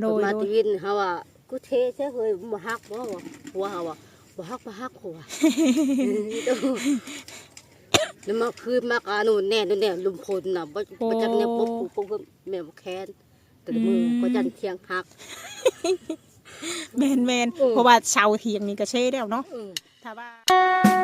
โดเพิ่นยมาโดตียวินเฮาว่ากูเทใช่เฮ้ยบ่ฮักบ่วะหัวเฮาว่าบ่ฮักบ่ฮักหัวแล้วมาคืนมากอานูนแน่นู่นแน่ลุมพลน่ะบ่บ่จักแนวปุ๊บปุ๊บปุ๊บแม่บ่แค้นแต่ละมือก็จันเที่ยงฮักแมนแมนเออเพราะว่าเสาเทียงนี่ก็เช่แล้วเนาะเออถ้าว่า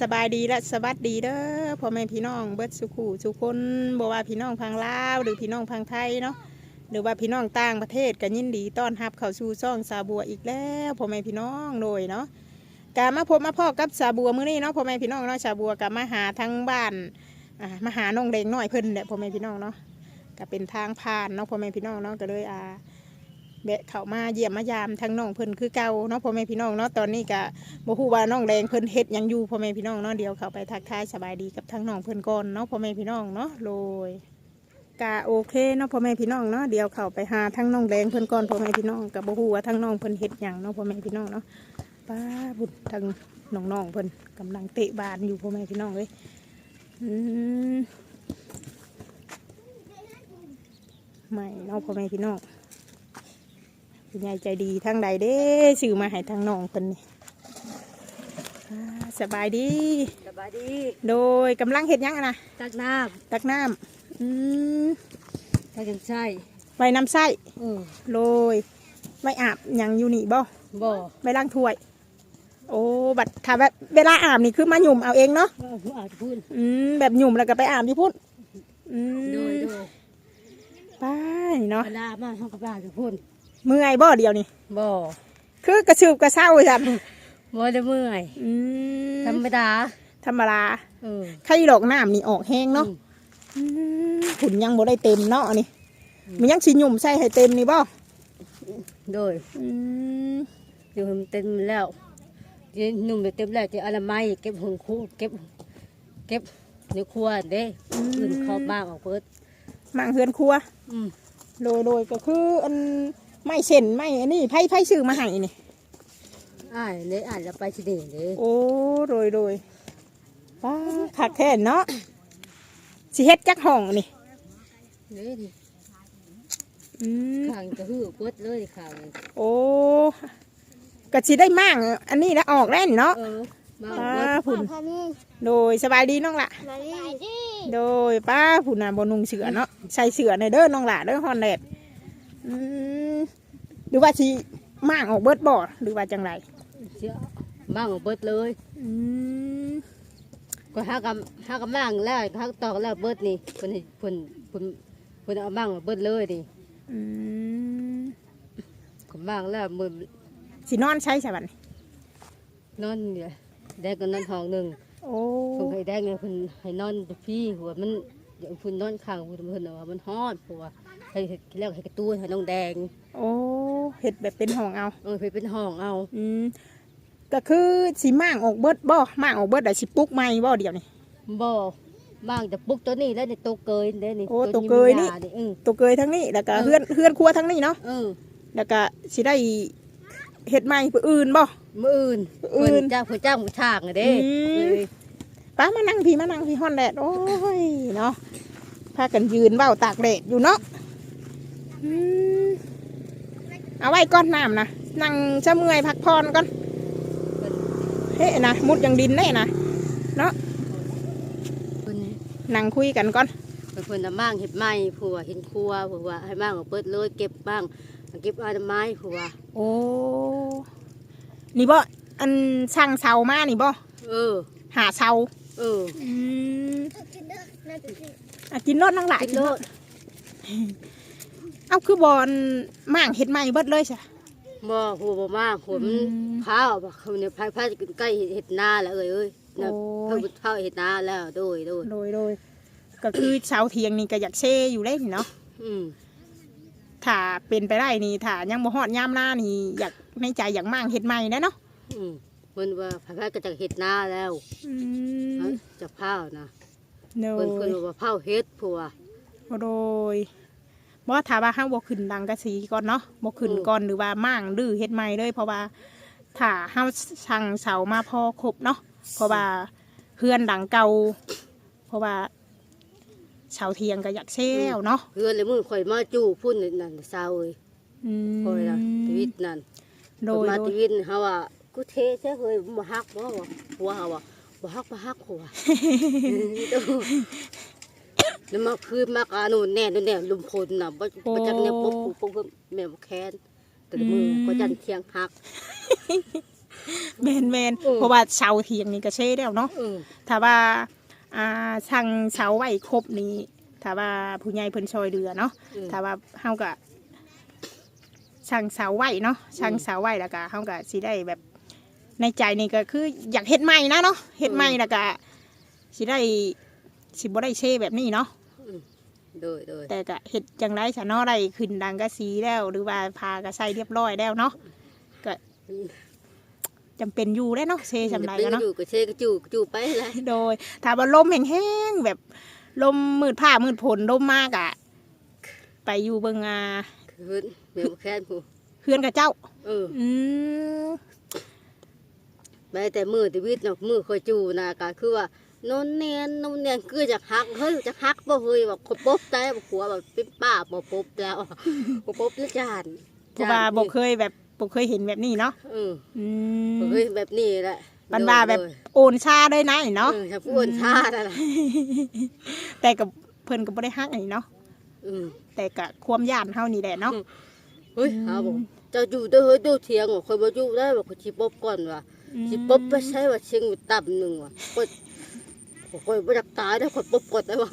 สบายดีและสวัสดีเด้อพ่อแม่พี่น้องเบิดสุขูสุคนบ่ว่าพี่น้องพังลาวหรือพี่น้องพังไทยเนาะหรือว่าพี่น้องต่างประเทศก็ยินดีต้อนรับเข้าสู่ซ่องสาบัวอีกแล้วพ่อแม่พี่น้องโดยเนาะการมาพบมาพ่อกับสาบัวมื้อนี้เนาะพ่อแม่พี่น้องเนาะสาบัวกับมาหาทั้งบ้านอ่ามาหาน้องเด็กน้อยเพิ่นแหละพ่อแม่พี่น้องเนาะก็เป็นทางผ่านเนาะพ่อแม่พี่น้องเนาะก็เลยอ่า แบะเข้ามาเยี่ยมมายามทั้งน้องเพิ่นคือเก่าเนาะพ่อแม่พี่น้องเนาะตอนนี้ก็บ่ฮู้ว่าน้องแดงเพิ่นเฮ็ดหยังอยู่พ่อแม่พี่น้องเนาะเดี๋ยวเข้าไปทักทายสบายดีกับทั้งน้องเพิ่นก่อนเนาะพ่อแม่พี่น้องเนาะโดยกะโอเคเนาะพ่อแม่พี่น้องเนาะเดี๋ยวเข้าไปหาทั้งน้องแดงเพิ่นก่อนพ่อแม่พี่น้องก็บ่ฮู้ว่าทั้งน้องเพิ่นเฮ็ดหยังเนาะพ่อแม่พี่น้องเนาะป้าบุญทั้งน้องๆเพิ่นกำลังเตะบาสอยู่พ่อแม่พี่น้องเอ้ยอืมไม่เนาะพ่อแม่พี่น้อง คุณยายใจดีทั้งใดเด้ซื้อมาให้ทั้งน้องเพิ่นนี่อ่าสบายดี สบายดี โดยกำลังเห็ดหยังอะนะตักน้ตักน้ำอืมำตักจังใช่ไว้น้ำไส้เออโรยไว้อาบหยังอยู่นี่บ่บ่ไว้ล้างถ้วย โอ้บัดถ้าแบบเวลาอาบนี่คือมาหยุ่มเอาเองเนาะว่าผู้อาจพูดอืมแบบหยุ่มแล้วก็ไปอาบที่พุ่นอืโดยมโดยไปเนาะเวลามาเฮาก็บ้าจะพูด เมื่อยบ่เดียวนี่บ่คือกระชืบกระเช้าจันบ่ได้เมื่อยอืมธรรมดาธรรมดาเออไข่ดอกน้ำนี่ออกแห้งเนาะอืมขุนยังบ่ได้เต็มเนาะอันนี่มันยังสิหยุ่มใส่ให้เต็มนี่บ่โดยอืมอยู่ให้มันเต็มแล้วเดี๋ยวหนุ่มเดี๋ยวเต็มแล้วจะอนามัยเก็บหงคู่เก็บ เก็บในครัวเด้อื่นเข้าบ้างออกเปิดมังเฮือนครัวอืมโดยโดยก็คืออัน ไม่เช่นไม่อันนี้ไพ่ไพ่ซื้อมาให้นี่ อ่านเด้อ่านแล้วไปสิเด้เด้โอ้โดยโดยป้าคักแท้เนาะสิเฮ็ดจักห้องนี่เด้ดิอืมข้างจะหื้อเปิดเลยข้างโอ้ก็สิได้มั่งอันนี้แล้วออกแล้วนี่เนาะเออมาป้าเปิดผุนโดยสบายดีน้องละ โดยป้าผุนน่ะบนุงเสือเนาะใส่เสือในอยเด้อน้องละเด้อฮอนแดดอืม หรือว่าสิมั่งออกเบิดบ่หรือว่าจังไรเสียบ้างออกเปิดเลยอืมก็หากับหากับบ้างแล้วหาตอกแล้วเบิดนี่เพิ่นให้เพิ่นเพิ่นเพิ่นเอาบ้างออกเบิดเลยดิอืมกับบ้างแล้วมือสินอนใช้ใช่บัดนี้นอนเนี่ยแดงก็นอนห้องหนึงโอ้เพิ่นให้แดงเนี่ยเพิ่นให้นอนพี่หัวมันเดี๋ยวเพิ่นนอนข้างเพิ่นเพิ่นว่ามันฮ้อนผัวให้เฮ็ดแล้วให้กระตุ้นให้น้องแดง โอ้เห็ดแบบเป็นห้องเอา เออเพิ่นเป็นห้องเอาอืมก็คือสิม่างออกเบิดบ่ม่างออกเบิดแต่สิปลุกไม่บ่เดียวนี่ บ่บ้างจะปลุกตัวนี้แล้วนี่ตัวเกยเด้นี่โอ้ตัวเกยนี่หญ้าอือ ตัวเกยทั้งนี้แล้วก็เออ เฮือนเฮือนครัวทั้งนี้เนาะเออแล้วก็สิได้เห็ดใหม่ผู้อื่นบ่ มื้ออื่นมื้ออื่นเพิ่จ้างเพิ่นจ้างผู้ช่างอะเด้อืม เอ้ยป้ามานั่งพี่มานั่งพี่ฮ้อนแดดโอ้ยเนาะพากันยืนเบ้าตากแดดอยู่เนาะอืม เอาไว้ก้อนน้ำนะนั่งชะเมื่อยพักผ่อนก่อนเฮ้นะมุดยังดินได้นะเพิ่นนั่งคุยกันก่อนเพิ่นเพิ่นน่ะมั่งเฮ็ดไม้ผัวเห็นครัวผัวให้มั่งออกเปิดเลยเก็บบ้างเก็บอาไม้ผัวโอ้นี่บ่อันช่างเสามานี่บ่เออ หาเสาเอออืมอะกินรถนั่งหลายกินโลด เอาคือบอลม่างเห็ดใหม่เบิดเลยใช่บ่หัวบ่มากหัวมันอืมพาวบ่เขาเนี่ยพายพายกินใกล้เฮ็ดนาแล้วเอ้ยเอ้ยน่ะโอ้เพิ่นพาวเฮ็ดนาแล้วโดยโดยโดยโดยก็คือเสาเทียงนี่ก็อยากเช่อยู่ได้นี่เนาะอืมถ้าเป็นไปได้นี่ถ้ายังบ่ฮอดยามหน้านี่อยากในใจอยากม่างเห็ดใหม่นะเนาะอืมเพิ่นว่าพายพายก็จะเฮ็ดนาแล้วอืมจะเผานะโดเพิ่ยนเพิ่นว่าเผาเฮ็ดผัวโดย บ่ถ้าว่าเฮาบ่ขึ้นดังกะสีก่อนเนาะบ่ขึ้นอืมก่อนหรือว่าม่างดื้อเฮ็ดใหม่เลย เพราะว่าถ้าเฮาสั่งเสามาพอครบเนาะเพราะว่าเพื่อนดังเก่าเพราะว่าเสาเทียงก็อยากเซลเนาะเพื่อนเลยมึงข่อยมาจู่พุ่นนั่นซาวเอ้ยอืมข่อยล่ะชีวิตนั่นโดเพิ่นยมาโดชียวิตเฮาว่ากูเทซะเฮ้ยบ่ฮักบ่วะผัวเฮาว่าบ่ฮักบ่ฮักผัว แล้วมาคืนมากาโน่นแน่นู่นแน่ลุมพลน่ะบ่บ่จักเนี่ยปุ๊บปุ๊บปุ๊บแม่บ่แค้นแต่ละมือก็ยันเที่ยงฮักแมนแมนเออเพราะว่าเสาเทียงนี่ก็เซแล้วเนาะเออถ้าว่าอ่าสั่งเสาไว้ครบนี้ถ้าว่าผู้ใหญ่เพิ่นช่วยเหลือเนาะอืมถ้าว่าเฮาก็สั่งเสาไว้เนาะสั่งเสาไว้แล้วก็เฮาก็สิได้แบบในใจนี่ก็คืออยากเฮ็ดใหม่นะเนาะเฮ็ดใหม่แล้วก็สิได้สิบ่ได้เช่แบบนี้เนาะ โดยโดยแต่ก็เฮ็ดจังได๋ซะเนาะได้ขึ้นดังกะสีแล้ว หรือว่าพาก็ใส่เรียบร้อยแล้วเนาะก็จำเป็นอยู่ได้เนาะเช่จำได้แล้วเนาะอยู่ก็เชก็จู่จู่ไปเลยโดยถ้าว่าลมแห้งๆแบบลมมืดผ้ามืดผลลมมากอะไปอยู่เบิงอาคืนแม่บ่แค้นผู้เพื่อนกับเจ้า เอออืมแม้แต่มือชีวิตเนาะมือคอยจู่นะก็คือว่าโนนเนียนโนนเนียนคือจะฮักเฮ้ยจะฮักบ่เฮ้ยแบบคนปบใจบ่ผัวแบบเป็นป้าบ่ปบแล้วบ่ปบแล้วจานเพราะว่าบกเคยแบบบกเคยเห็นแบบนี้เนาะเอออืบ่มเคยแบบนี้แหละบันบาแบบโอนชาได้นะเนาะเออจะพูดชาได้ล่ะแต่กับเพิ่นก็บ่ได้ฮักอันนี้เนาะอืมแต่กับความย่านเฮานี่แหละเนาะเฮ้ยหาบ่เจ้าอยู่เด้อเฮ้ยดูเถียงว่าคอยบ่อยู่ได้บ่คอยสิปบก่อนว่ะสิปบไปใช้ว่าเชียงอยู่ต่ำหนึงว่ะคอ ยคอยบ่อยากตายได้อคอยปบก่อนได้บ่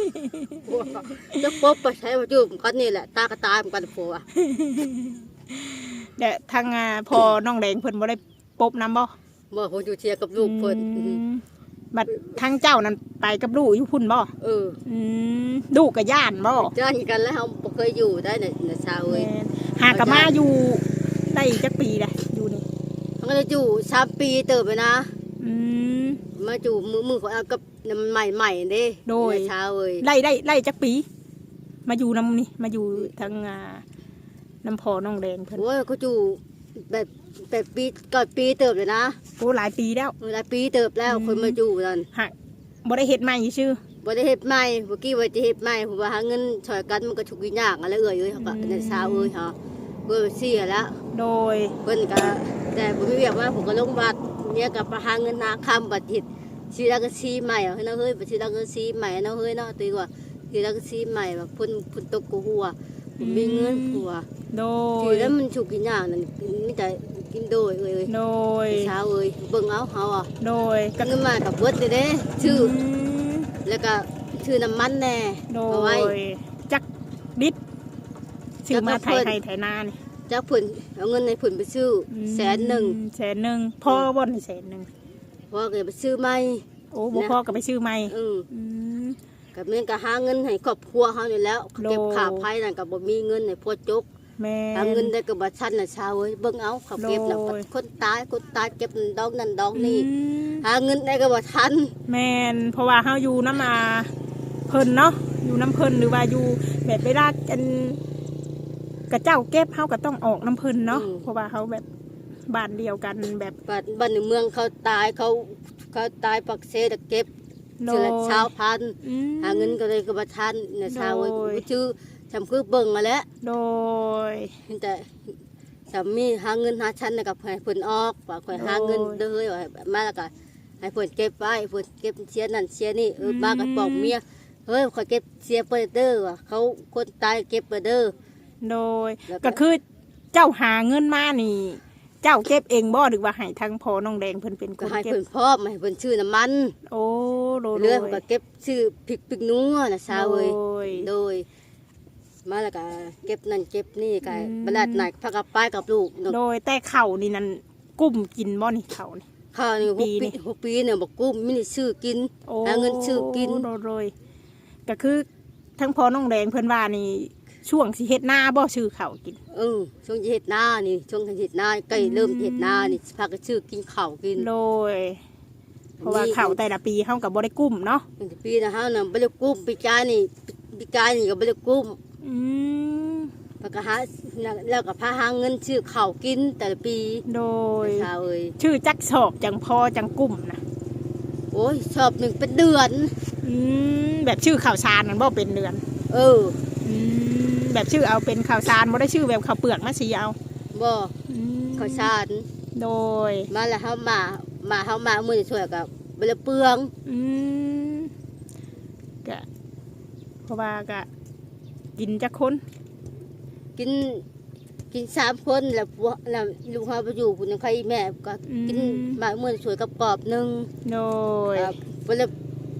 จะปบไปใช้ว่าอยู่กันนี่แหละ ตาก็ตายเหมือนกันผัวแต่ทางอ่าพอน้องแดงเพิ่นบ่ได้ปบน้ำบ่เมื่อผมอยู่เชียร์กับลูกเพิ่นอืมบัดทางเจ้านั้นไปกับลูกอยู่พุ่นบ่เอออืมลูกกับย่านบ่จ้างกันแล้วเราบ่เคยอยู่ได้ในในชาวเอ้ยแม่นหากะมาอยู่ได้จักปีเลยอยู่นี่เขาก็จะอยู่สามปีเติบไปนะ อืม มาอยู่มือมือของเอากับน้ำใหม่ใหม่ๆเด้โดยในชาวเอ้ยไล่ได้ไล่จักปี มาอยู่น้ำนี่มาอยู่ทางอ่าน้ำพอน้องแดงเพิ่นโอ้ยเขาอยู่แบบแบบปีก่อนปีเติบเลยนะโอ้หลายปีแล้ว หลายปีเติบแล้วอืม คนมาอยู่นั่นหากบ่ได้เฮ็ดใหม่ชื่อ บ่ได้เฮ็ดใหม่เมื่อกี้ว่าจะเฮ็ดใหม่ผมว่าหาเงินช่วยกันมันก็ทุกอย่างอะไรเอ้ยเอ้ยเขาก็ในชาวเอ้ยฮะเพิ่นเสียแล้ว โดย เพิ่นก็แต่ผมไม่เรียกว่าผมก็ลงบัตร เนี่ยกับประหาเงินนาคำบัตรหิตชีแล้วก็ซีใหม่เอาให้เนาะเฮ้ยบัตรชีแล้วก็ซีใหม่เนาะเฮ้ยเนาะตีว่าชีแล้วก็ซีใหม่แบบพุ่นพุ่นตกกูหัวผมมีเงินหัวโดชียแล้วมันฉุกกินอย่างนั่นมีแต่กินโดยเอ้ยเอ้ยโดยเช้าเอ้ยเบิ่งเอาเฮาอะโดยก็เงินมากับเบิดเลยเด้ชื่อมแล้วก็ชื่อน้ำมันแน่โดเอาไว้ยจักดิดชื่อมาไทยแล้วก็เพิ่นไทยไทยนานี่ จักเพิ่นเอาเงินในเพิ่นไปซื้ออแสนหนึ่งแสนหนึ่งพ่อบ่นแสนหนึ่งเพราะว่าก็ไปซื้อใหม่โอ้บ่นะพ่อก็ไปซื้อใหม่อืออืมกับเม่นก็หาเงินให้ครอบครัวเขานี่แหล้วโลเก็บขาไผ่นั่นก็บ่มีเงินให้พ่อจกแม่หาเงินได้ก็บ่ชันน่ะชาวเอ้ยเบิ่งเอาเขาเก็บแล้วโลคนตายคนตายเก็บนั่นดอกนั่นดอกนี่อืมหาเงินได้ก็บ่ทัน แม่นเพราะว่าเฮาอยู่น้ำมาเพิ่นเนาะอยู่น้ำเพิ่นหรือว่าอยู่แบบเวลาอันก ระเจ้าเก็บเฮาก็ต้องออกน้ำเพิ่นเนาะเพราะว่าเขาแบบบ้านเดียวกันแบบบ้านบ้านในเมืองเขาตายเขาเขาตายปักเสดเก็บโดเทื่อยละชาวพัน อืม หาเงินก็เลยก็บ่ทันน่ะชาวเอ้ยโดยชื่อจำคือเบิ่งมาแล้วโดย แต่สามีหาเงินหาชั้นน่ะกับให้เพิ่นออกว่าข่อยหาเงินเด้อเฮ้ยว่ามาแล้วก็ให้เพิ่นเก็บไว้เพิ่นเก็บเสียนั่นเสียนี่เออมาก็บอกเมียเฮ้ยขอยเก็บเสียเปิดเด้อว่ะเขาคนตายเก็บเปิดเด้อ โดยแล้วก็ ก็คือเจ้าหาเงินมานี่ เจ้าเก็บเองบ่หรือว่าให้ทางพอน้องแดงเพิ่นเป็นคก็นให้เก็บเพิ่นพร้อมให้เพิ่นชื่อน้ำมันโอ้โดยเรือเขาก็เก็บชื่อพริกพริกนัวนะสาวเอ้ยโดย โดย มาแล้วก็เก็บนั่นเก็บนี่ก็อืมบลาดไหนพักกับป้ายกับลูกเนาะโดยแต่เข่านี่นั่นกุ้มกินบ่นี่เข่านี่ ข้าวนี่หปีกนี่ปีหกปีเนี่ยบอกกุ้มไม่ได้ซื้อกิน โอ้หาเงินซื้อกิน โดยโดยก็คือทั้งพอน้องแดงเพิ่นว่านี่ ช่วงสิเฮ็ดหน้าบ่ชื่อเข่าวกิน เออช่วงจะเฮ็ดนานี่ช่วงจะเฮ็ดนาใกล้เริ่มเฮ็ดนานี่พักก็ซื้อกินข้าวกินโดย เพราะว่าข้าวแต่ละปีเฮาก็บ่ได้กุ้มเนาะมันจะปีนะฮะน่ะบ่ได้กุ้มปีกายนี่ปีกายนี่ก็บ่ได้กุ้มอืมแล้วก็หาแล้วก็พาหาเงินซื้อข้าวกินแต่ละปีโดย ชาวเอ้ยชื่อจักสอบจังพอจังกุ้มนะโอ้ยชอบหนึ่งเป็นเดือน อืมแบบชื่อข่าวสารนั่นบ่เป็นเดือน เอออืม แบบชื่อเอาเป็นข่าวสารบ่ได้ชื่อแบบข้าวเปลือกมาสีเอาบ่อืมข้าวสารโดยมาแล้วเฮามามาเฮามามื้อนี้ช่วยกับบ่ละเปลืองอืมกะเพราะว่ากะกินจักคนกินกินสามคนแล้วพวกแล้วลูกเฮาไปอยู่พุ่นใครแม่ก็กินมามื้อนี้ช่วยกับกรอบหนึงโดย ครับบ่ละ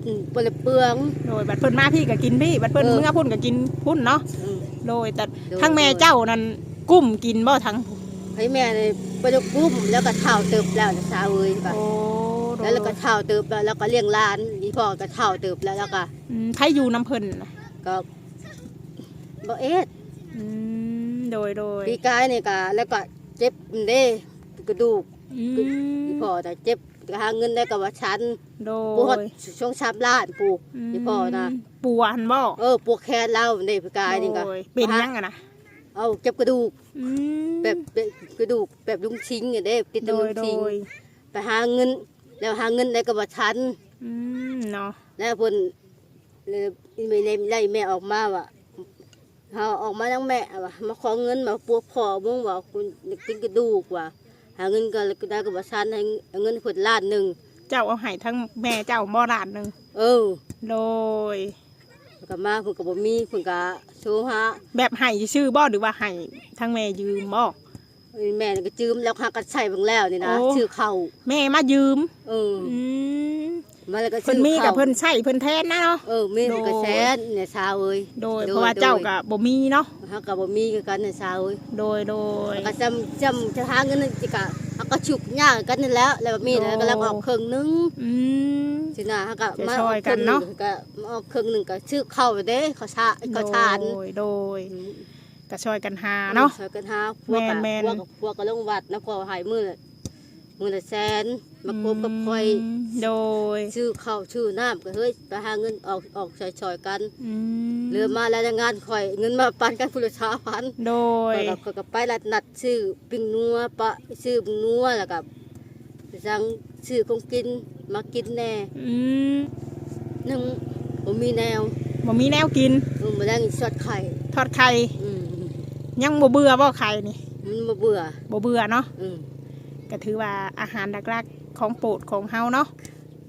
อืมบ่ละเปลือง โดยบัดเพิ่นมาพี่ก็กินพี่บัดเพิ่นเออ เมื่อพุ่นก็กินพุ่นเนาะอืม โดยแต่โดยทั้งแม่เจ้านั่นกุ้มกินบ่ทั้งให้แม่นี่บ่ได้กุ้มแล้วก็เฒ่าเติบแล้วนะสาวเอ้ยก็โอ้โดยแล้วก็เฒ่าเติบแล้วแล้วก็เลี้ยงหลานอีพ่อก็เฒ่าเติบแล้วแล้วก็อืมใครอยู่น้ำเพิ่นน่ะก็บ่เอ็ดอืมโดยโดยปีกายนี่ก็แล้วก็เจ็บเด้กระดูกอืมอีพ่อแต่เจ็บก็ หาเงินได้ก็ว่าฉันโดปวดยช่วงช้ำล้านปูอีพ่อนะปวดบ่เออปวดแขนเราเด้ปีกายนี่ก็โดยเป็นยังอะนะเอาเจ็บกระดูกอืมแบบแบบกระดูกแบบลุงชิงอะเด้ติดโดลุยงโดชิงยไปหาเงิน แล้วหาเงินได้ก็ว่าฉัน อืมเนาะแล้วเพิ่นเลยไม่ได้ไล่แม่ออกมาว่ะเฮาออกมาทั้งแม่ว่ะมาขอเงินมาปวดพ่อมึงว่าคุณอยากกินกระดูกว่ะ หาเงินก็เลยก็ได้ก็บ่ซันให้เอาเงินเพิ่นล้านหนึงเจ้าเอาให้ทั้งแม่เจ้าบ่ล้านหนึงเออโดยแล้วก็มาเพิ่นก็บ่มีเพิ่นก็โซหาแบบให้ชื่อบ่หรือว่าให้ทั้งแม่ยืมบ่แม่นี่ก็จืมแล้วหากันใช้เบิ่งแล้วนี่นะโอ้ชื่อเข้าแม่มายืมเอออื มมาแล้วก็เพิ่นชื่อมีกับเข้าเพิ่นใช้เพิ่นแทนนะเนาะเออมีก็แสนเนี่ยชาวเอ้ยโดยโดยเพราะว่าเจ้าก็บ่มีเนาะเฮาก็บ่มีคือกันเนี่ยชาวเอ้ยโดยโดยก็จำจำจะหาเงินนั่นจิกะเขาก็ฉุกยากกันนี่แหล้วแล้วแบบมีแล้วก็แล้วออกครึ่งหนึงอืมสินะเขาก็จะมาช่วยกันเนาะก็มาเอาครึ่งหนึงก็ชื่อเข้าไปเด้เขาชาเขาทานโดยโดยก็ช่วยกันหาเนาะช่วยกันหาพวกกับแม่นพๆวกกับพวกกับลงวัดนะพวกหายมือละมือละแสน มาคบกับคอยมโดยชื่อเข้าชื่อน้ำก็เฮ้ยไปหาเงินออกออกช่อยๆกันอืมเรือมาแล้วงานคอยเงินมาปันกันผู้ละชาพันโดยก็ก็ก็ไปละนัดซื้อปิ้งนัวปะซื้อปิ้งนัวแล้วก็สั่งซื้อของกินมากินแน่อืมหนึ่งผมมีแนวบ่มีแนวกินเออมาแรงสดไข่ทอดไข่อืมยังบ่เบื่อบ่ไข่นี่มันมาเบื่อบ่เบื่อเนาะอืมก็ถือว่าอาหารหลักๆ ของโปรดของเฮาเนาะ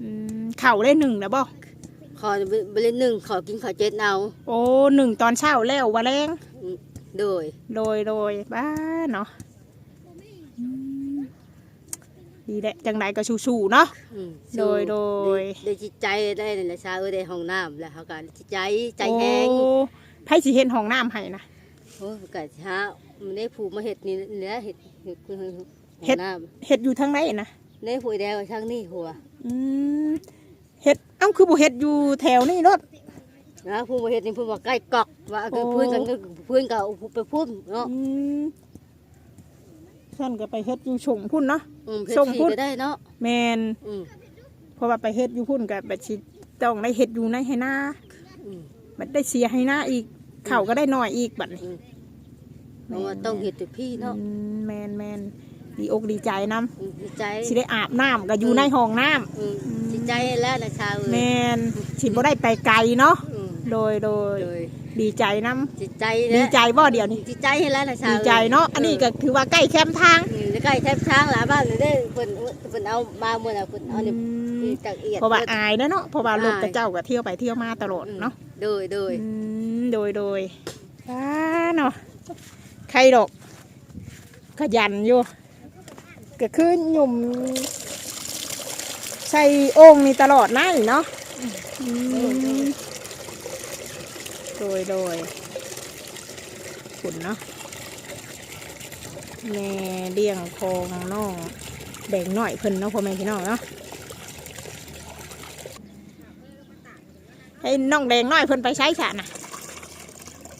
อืมข้าวได้หนึ่งแล้วบ่ขอไปเล่นหนึ่งขอกินข้าวเจ็ดเอาโอ้หนึ่งตอนเช้าแล้วว่าแรงอืมโดยโดยโดยบ้าเนาะอืมดีแหละจังไดก็สู้ๆเนาะ อืมโดยโดยได้จิตใจได้ในชาเออได้ห้องน้ำแล้วเขาก็จิตใจใจแห้งโอ้ไผสิเฮ็ดห้องน้ำให้นะ โอ้ก็ช้ามันได้ผูกมาเห็ดนี่เนื้อเห็ดเห็ดห้องเฮ็ดน้เฮ็ดอยู่ทางไหนนะำได้ผูกแดงช่างนี่หัวอืมเฮ็ดเอ้าคือบ่เฮ็ดอยู่แถวนี้รถนะพูดมาเห็ดนี่พูดว่าใกล้กอกว่าคือโอ้พื้นกันก็พื้นก็เอาไปพุ่นเนาะอืมท่านก็ไปเฮ็ดอยู่ชงพุ่นเนาะอืมเพชส่รงพุ่ที่นก็ได้เนาะแมนอืมเพราะว่าไปเฮ็ดอยู่พุ่นกับแบบสิต้องได้เฮ็ดอยู่ในให้หน้าอืมบัดได้เสียให้หน้าอีกเข่าวก็ได้น้อยอีกบัดนี้เพราะว่าต้องเห็ดแต่พี่เนาะอืมแมนแมน ดีอกดีใจนํอืมจิตใจสิได้อาบน้ำก็อยู่ในห้องน้ำอืมจิตใจแล้วนะชาวเอแมยนสิบ่ได้ไปไกลเนาะอืมโดยโดยโดยดีใจนํจิตใจดีนะใจบ่เดี๋ยวนี้จิตใจให้แล้วนะชาวดีใจเนาะอันนี้ก็ถือว่าใกล้แคมป์ทาง อืมใกล้แทบช้างหลายบ้านเลยได้เพิ่นเพิ่นเอามาเมื่อน่ะเพิ่นเอานี่อืมนี่จากเอียด เพราะว่าอายนะเนาะเพราะว่ารถอายกระเจ้าก็เที่ยวไปเที่ยวมาตลอดอืมเนาะโดยโดย อืมโดยโดยป้าเนาะใครดอก ขยันอยู่ ก็คือหยุ่มใส่โอ่งนี่ตลอดนั่นเนาะอืมโดยโดยขุนเนาะแม่เลี้ยงโคงน้องแบ่งหน่อยเพิ่นเนาะพ่อแม่พี่น้องเนาะให้น้องแดงน้อยเพิ่นไปใช้ฉะน่ะ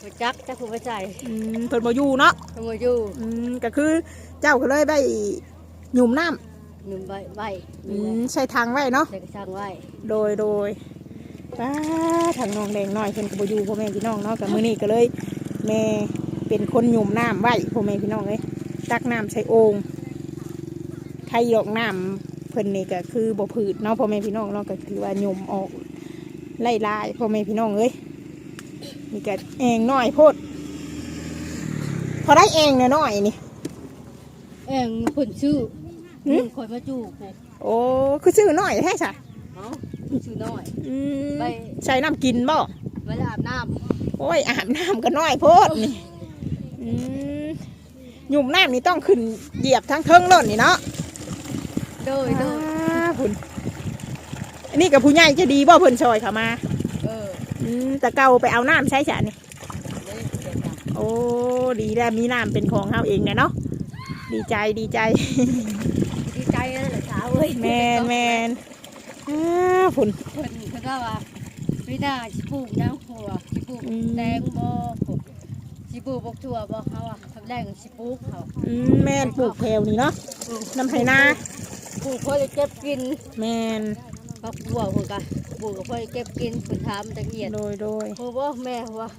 บ่จักจักผู้บ่ใจอืมเพิ่นบ่อยู่เนาะเพิ่นบ่อยู่อืมก็คือเจ้าก็เลยได้ หยุ่มน้ำหนึ่งใบใบหอืนึ่งมใส่ทางไว้เนาะใส่กระชังไว้โดยโดยป้าทางน้องแดงน้อยเพิ่นก็บ่อยู่พ่อแม่พี่น้องเนาะกับมื้อนี้ก็เลย แม่เป็นคนหยุ่มน้ำไว้พ่อแม่พี่น้องเอ้ยตักน้ำใส่โอ่งใครยกน้ำเพิ่นนี่ก็คือบ่ผืดเนาะพ่อแม่พี่น้องเนาะก็คือว่าหยุ่มออกไล่ลายพ่อแม่พี่น้องเอ้ยนี่ก็เองน้อยโพดพอได้เองเนี่ยน้อยนี่ เองคนชื่อหืมคอยมาจูบกูโอ้คือชื่อน้อยแท้จ้ะเอ้าชื่อน้อย อืมไป ใช้น้ำกินบ่เวลาอาบน้โอ้ยอาบน้ำก็น้อยโพดนี่อืมหยุ่มน้ำนี่ต้องขึ้นเหยียบทั้งเทิงโน่นนี่เนาะำโดยโดยอ่าพุ่นอันนี้กับผู้ใหญ่จะดีบ่เพิ่นซอยเขามาเอออืมแต่เก่าไปเอาน้ำใช้จ้ะนี่ เด้เดี๋ยวจ้ะโอ้ดีแล้วมีน้ำเป็นของเฮาเองเนี่ยเนาะ ดีใจดีใจ ดีใจเลยเหรอเช้าเว้ยแมนแมนอ่าพุ่นเพิ่นเพิ่นก็ว่าไม่ได้สิปลูกนะหัวสิปลูกอืมแตงบ่ปลูกสิปลูกบกถั่วบ่เขาอะทำแรงสิปลูกเขาอืมแม่นปลูกแถวนี่เนาะปลูกน้ำไหนาปลูกเพื่อจะเก็บกินแมนปักบัวเพิ่นก็ปลูกเพื่อจะเก็บกินเพิ่นถามตะเกียดโดยโดยเพราะว่าแม่ว่า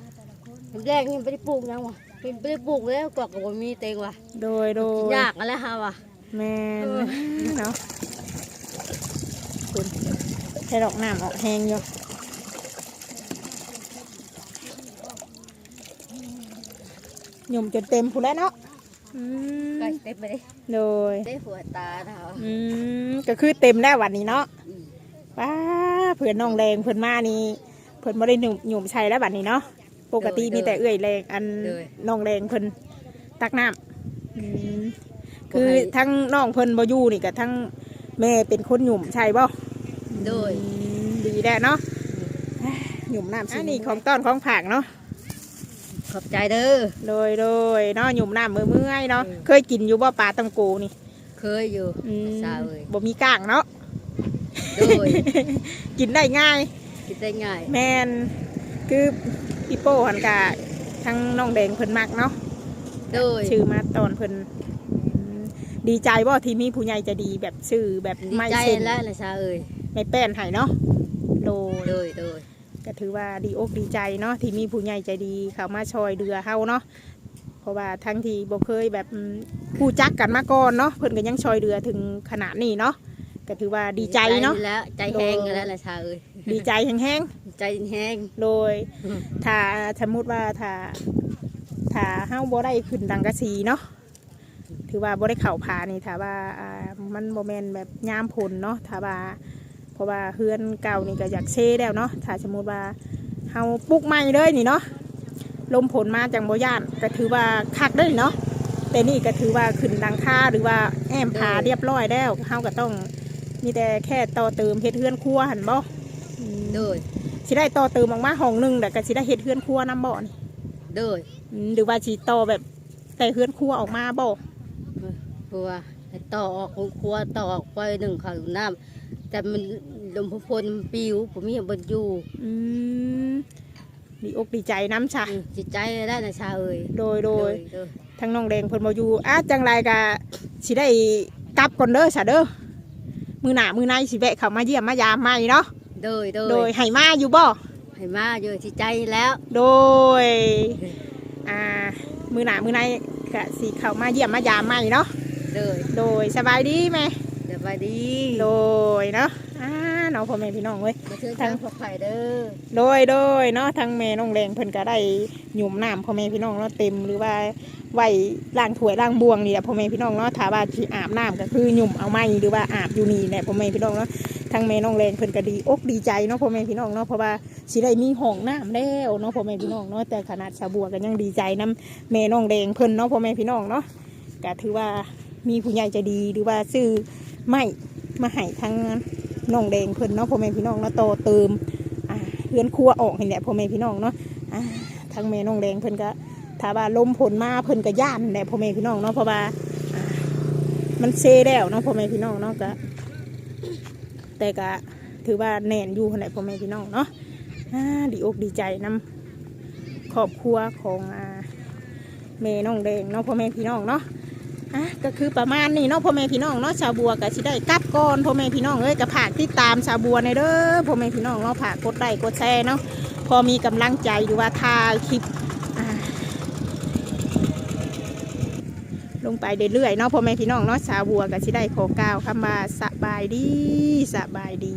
ทำแรงยังไม่ได้ปลูกยังวะ เป็นไม่ได้ปลูกแล้วกว่าก็บ่มีเต็งว่ะโดยโดยยากอะไรฮะว่ะแมนเออเนาะคุณให้ดอกน้ำออกแห้งอยู่หยุ่มจนเต็มพูนแล้วเนาะอืมก็เต็มไปเลยโดยได้หัวตาเนาะอืมก็คือเต็มแล้ววันนี้เนาะอืมป้าเพื่อนน้องแรงเพื่อนมานี่เพื่อนไม่ได้หนุ่มหยุ่มชัยแล้วบัดนี้เนาะ ปกติมีแต่เอื้อยแรงอันน้องแรงเพิ่นตักน้ำอืมคือทั้งน้องเพิ่นบ่อยู่นี่กับทั้งแม่เป็นคนหยุ่มชัยบ่โดยอืมดีแด้เนาะหยุ่มน้ำอันนี้ของต้อนของผักเนาะขอบใจเด้อ โดยโดยเนาะหยุ่มน้ำมือเมื่อยๆเนาะอืม เคยกินอยู่บ่ปลาตังโกนี่เคยอยู่ อืมทราบเลยบ่มีก้างเนาะโดย กินได้ง่ายคิดได้ง่าย แมนคือ พี่โป้หันกะทั้งน้องแดงเพิ่นมักเนาะโดยชื่อมาตอนเพิ่นอืมดีใจบ่ที่มีผู้ใหญ่ใจะดีแบบชื่อแบบดีไม่ใจเซ็นแล้วนะชาเอ้ยไม่แป้นให้เนาะโดยโดยโดยก็ถือว่าดีอกดีใจเนาะที่มีผู้ใหญ่ใจดีเข้ามาช่วยเดือเฮาเนาะเพราะว่าทั้งที่บ่เคยแบบอืมผู้จักกันมาก่อนเนาะเพิ่นก็ยังช่วยเดือถึงขนาดนี้เนาะ ก็ถือว่าดีใจเนาะดีแล้วใจแห้งอยู่แล้วนะชาเอ้ยดีใจแห้งใจแห้งๆโดยอืมถ้าสมมติว่าถ้าถ้าเฮาบ่ได้ขึ้นดังกะสีเนาะถือว่าบ่ได้เข่าผานี่ถ้าว่าอ่ามันบ่แม่นแบบยามผลเนาะถ้าว่าเพราะว่าเฮือนเก่านี่ก็อยากเซ่แล้วเนาะถ้าสมมติว่าเฮาปลูกใหม่เลยนี่เนาะลมผลมาจังบ่ย่านก็ถือว่าคักเด้อเนาะแต่นี่ก็ถือว่าขึ้นดังค่าหรือว่าแอมผาเรียบร้อยแล้วเฮาก็ต้อง มีแต่แค่ต่อเติมเฮ็ดเฮือนครัวหั่นบ่อืมโดยสิได้ต่อเติมออกมาห้องหนึงแต่ก็สิได้เฮ็ดเฮือนครัวนํบ่นี่โดยอืมหรือว่าชีโตอแบบแต่เฮือนครัวออกมาบ่เพราะว่าให้ต่อออกของครัวต่อออกไปหนึ่งข้าวน้ำแต่มันลมพพลมันปิวผมมีบนอยู่อืมดีอกดีใจน้ำชะอืมจิตใจได้นะชาเอ้ยโดยโดยโดยทั้งน้องแดงเพิ่นบ่อยู่อ้าจังไรกะสิได้กลับก่อนเด้อซะเด้อ มือหน้ามือในสิแวะเข้ามาเยี่ยมมายามใหม่เนาะโดยโดโดยยให้มาอยู่บ่ให้มาอยู่จิตใจแล้ว โดยอ่ามือหน้ามือในกะสิเข้ามาเยี่ยมมายามใหม่เนาะโดยโดยสบายดีไหมสบายดีโดยเนาะอ่าน้องพ่อแม่พี่น้องเว้ยมาเชิญทางพวกไผ่เด้อโดยโดยเนาะทางแม่น้องแดงเพิ่นก็ได้หยุ่มน้ำพ่อแม่พี่น้องเนาะเต็มหรือว่า ไหวล้างถ้วยล้างบวงนี่แหละพ่อแม่พี่น้องเนาะถ้าว่าที่อาบน้ำก็คือหยุ่มเอาไม้หรือว่าอาบอยู่นี่แหละพ่อแม่พี่น้องเนาะทางแม่น้องแดงเพิ่นก็ดีอกดีใจเนาะพ่อแม่พี่น้องเนาะเพราะว่าสิได้มีห้องน้ำแล้วเนาะพ่อแม่พี่น้องเนาะแต่ขนาดชาวบัวก็ยังดีใจน้ำแม่น้องแดงเพิ่นเนาะพ่อแม่พี่น้องเนาะก็ถือว่ามีผู้ใหญ่ใจดีหรือว่าซื้อไม้มาให้ทางน้องแดงเพิ่นเนาะพ่อแม่พี่น้องเนาะโตเติมเฮือนครัวออกเห็นแหละพ่อแม่พี่น้องเนาะอ่าทางแม่น้องแดงเพิ่นก็ ถ้าว่าลมผลมาเพิ่นก็ย่านแหละพ่อแม่พี่น้องเนาะเพราะว่ามันเซแล้วเนาะพ่อแม่พี่น้องเนาะก็แต่ก็ถือว่าแน่นอยู่ไหนพ่อแม่พี่น้องเนาะดีอกดีใจนำครอบครัวของแม่น้องแดงเนาะพ่อแม่พี่น้องเนาะก็คือประมาณนี้เนาะพ่อแม่พี่น้องเนาะชาวบัวก็สิได้กลับก่อนพ่อแม่พี่น้องเอ้ยก็ผากที่ตามชาวบัวในเด้อพ่อแม่พี่น้องเนาะผากกดไลค์กดแชร์เนาะพอมีกำลังใจอยู่ว่าทาคลิป ไปเรื่อยๆเนาะพ่อแม่พี่น้องเนาะชาวบัวก็สิได้ขอกล่าวคำว่าสบายดีสบายดี